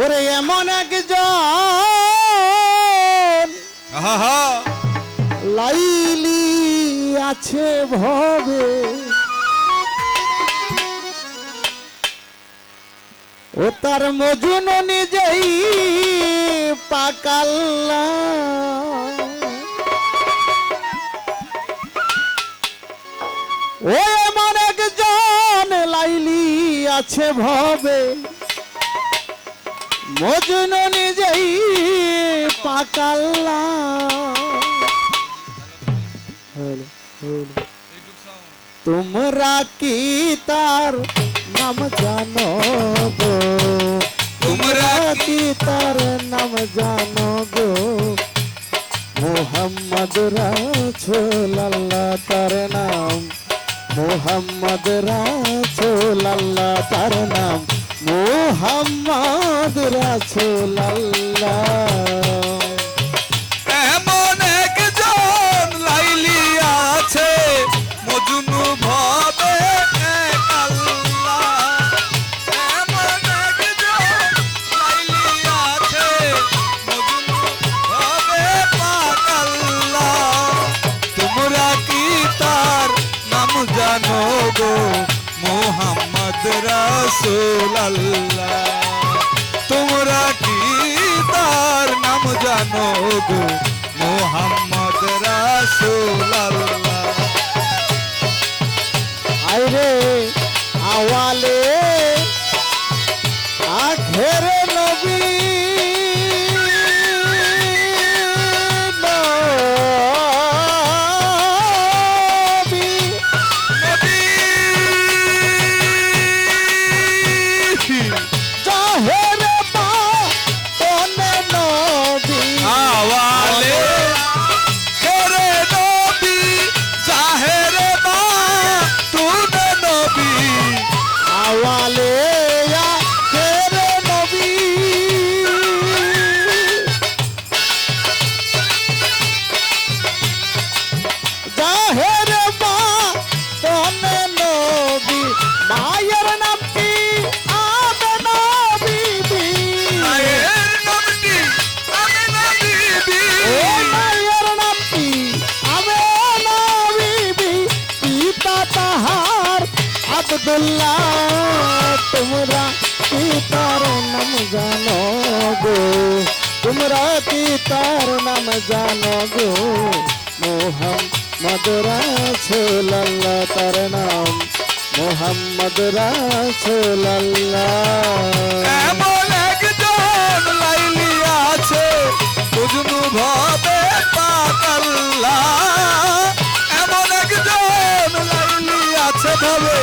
ওরে এমন একজন লাইলি আছে ভবে। ও তার মজুন নিজেই পাকাল্লা। ও এমন একজন লাইলি আছে ভবে। মজুন নিজেই পাকাল্লা। হলো, হলো। তোমরা কি তার নাম জানো গো? তোমরা কি তার নাম জানো গো? মোহাম্মদ রাসূল আল্লাহ তার নাম। মোহাম্মদ রাসূল আল্লাহ তার নাম। মোহাম্মদ রাসূল আল্লাহ এমন একজন লাইলি আছে মজনু ভাবে জানো গো? মোহাম্মদ রাসূল আল্লাহ তোমরা কি তার নাম জানো গো? মোহাম্মদ রাসুলাল্লাহ। আইরে আওয়ালে আওয়ালে আব্দুল্লাহ তোমরা কি তার নাম জানো গো? তোমরা কি তার নাম জানো গো? মোহাম্মদ রাসূলুল্লাহ, তার নাম মোহাম্মদ রাসূলুল্লাহ। এমন একজন লাইলি আছে, বুঝনু ভাবে পাকাল্লা। এমন একজন লাইলি আছে ভাবে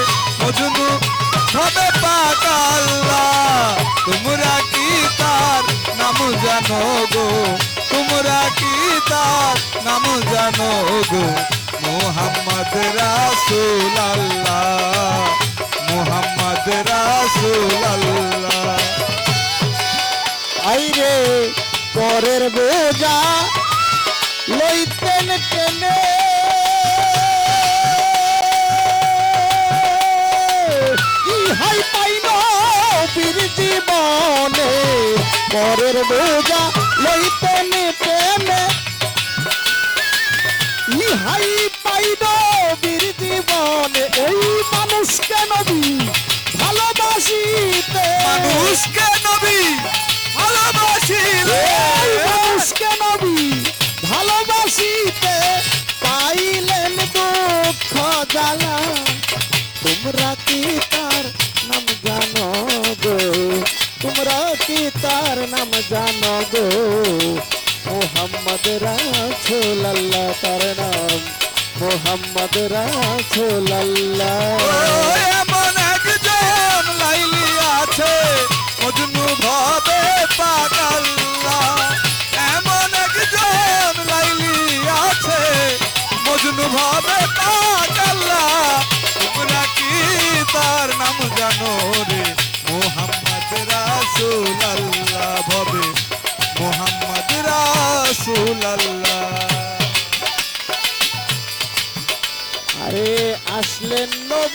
জানো গো তোমরা কি তার নাম জানো গো? মোহাম্মদ রাসূল আল্লাহ মোহাম্মদ রাসূল আল্লাহ আইরে, পরের বোঝা লইতেন টেনে ইহাই পাইন বীর জীবনে পরের বোঝা লইতেন টেনে ইহাই পাইন বীর জীবনে এই মানুষকে নবী ভালোবাসিতে? মানুষকে নবী ভালোবাসিলে মানুষকে নবী ভালোবাসিতে? পাইলেন দুঃখ জ্বালা তোমরা কি তার নাম জানো গো? তোমরা কি তার নাম জানো গো মোহাম্মদ রাসূল আল্লাহ তার নাম মোহাম্মদ রাসূল আল্লাহ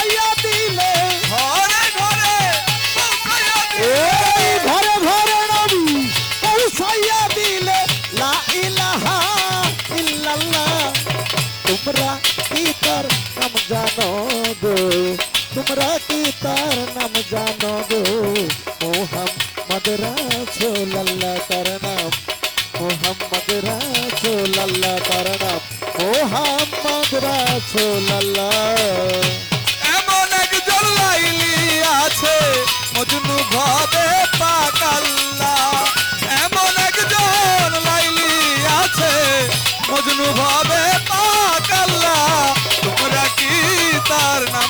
পৌঁছাইয়া দিলে। ঘরে ঘরে। এই ঘরে ঘরে নবী পৌঁছাইয়া দিলে। লা ইলাহা ইল্লাল্লাহ। তোমরা কি তার নাম জানো গো? তোমরা কি তার নাম জানো গো? মোহাম্মদ রাসূলুল্লাহ তার নাম। মোহাম্মদ রাসূলুল্লাহ তার নাম। মোহাম্মদ রাসূলুল্লাহ।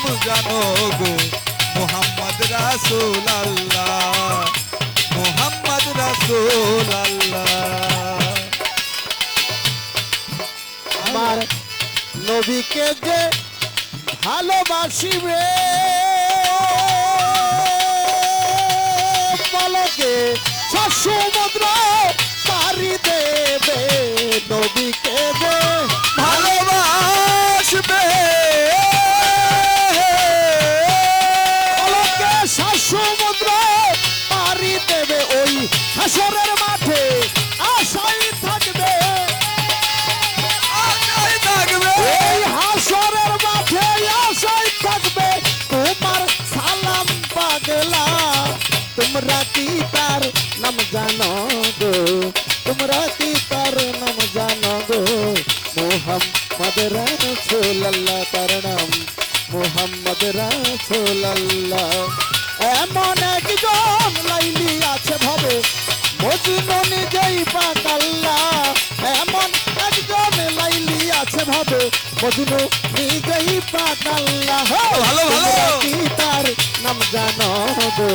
নাম জানো গো, মোহাম্মদ রাসূল আল্লাহ মোহাম্মদ রাসূল আল্লাহ আমার নবীকে যে ভালোবাসিবে পলকে সমুদ্র পারি দেবে, নবীকে যে নাম জানো গো। তোমরা কি তার নাম জানো গো? মোহাম্মদ রাসূলুল্লাহ তার নাম। মোহাম্মদ রাসূলুল্লাহ। এমন একজন লাইলি আছে ভাবে মজনু নিজেই পাকাল্লা। এমন একজন লাইলি আছে ভাবে মজনু নিজেই পাকাল্লা। ভালো, ভালো। কি তার নাম জানো গো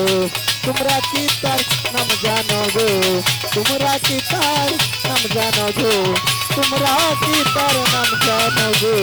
তোমরা কি তার নাম জানো গো তোমরা কি তার নাম জানো গো তোমরা কি তার নাম জানো গো